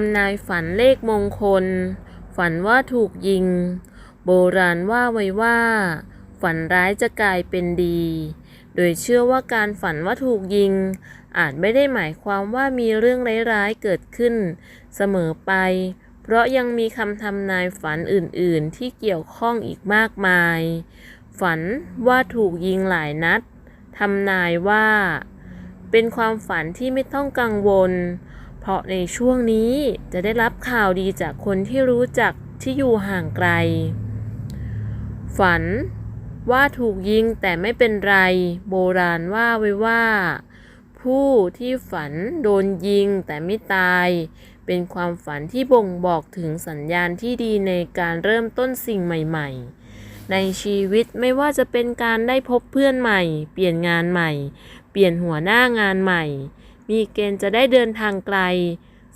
ทำนายฝันเลขมงคล ฝันว่าถูกยิง โบราณว่าไว้ว่า ฝันร้ายจะกลายเป็นดี โดยเชื่อว่าการฝันว่าถูกยิง อาจไม่ได้หมายความว่ามีเรื่องร้ายๆเกิดขึ้น เสมอไป เพราะยังมีคำทำนายฝันอื่นๆ ที่เกี่ยวข้องอีกมากมาย ฝันว่าถูกยิงหลายนัดทำนายว่า เป็นความฝันที่ไม่ต้องกังวล เพราะในช่วงนี้จะได้รับข่าวดีจากคนที่รู้จักที่อยู่ห่างไกล ฝันว่าถูกยิงแต่ไม่เป็นไร โบราณว่าไว้ว่า ผู้ที่ฝันโดนยิงแต่ไม่ตาย เป็นความฝันที่บ่งบอกถึงสัญญาณที่ดีในการเริ่มต้นสิ่งใหม่ ๆในชีวิตไม่ว่าจะเป็นการได้พบเพื่อนใหม่ เปลี่ยนงานใหม่ เปลี่ยนหัวหน้างานใหม่ มีเกณฑ์จะได้เดินทางไกล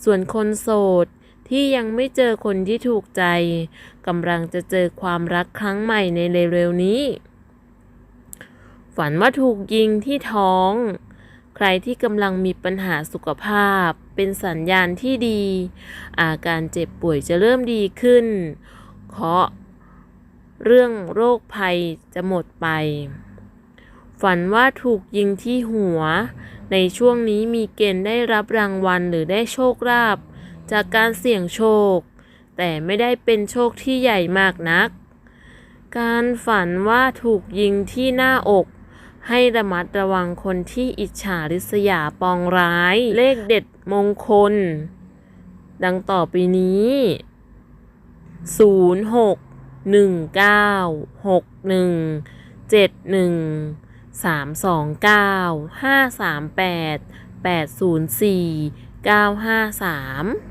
ส่วนคนโสดที่ยังไม่เจอคนที่ถูกใจกำลังจะเจอความรักครั้งใหม่ในเร็วๆนี้ ฝันว่าถูกยิงที่ท้อง ใครที่กำลังมีปัญหาสุขภาพ เป็นสัญญาณที่ดี อาการเจ็บป่วยจะเริ่มดีขึ้น เคราะเรื่องโรคภัยจะหมดไป ฝันว่าถูกยิงที่หัว ในช่วงนี้มีเกณฑ์ได้รับรางวัลหรือได้โชคลาภจากการเสี่ยงโชค แต่ไม่ได้เป็นโชคที่ใหญ่มากนัก การฝันว่าถูกยิงที่หน้าอก ให้ระมัดระวังคนที่อิจฉาริษยาปองร้าย เลขเด็ดมงคล ดังต่อไปนี้ 0 6 1 9 6 1 7 1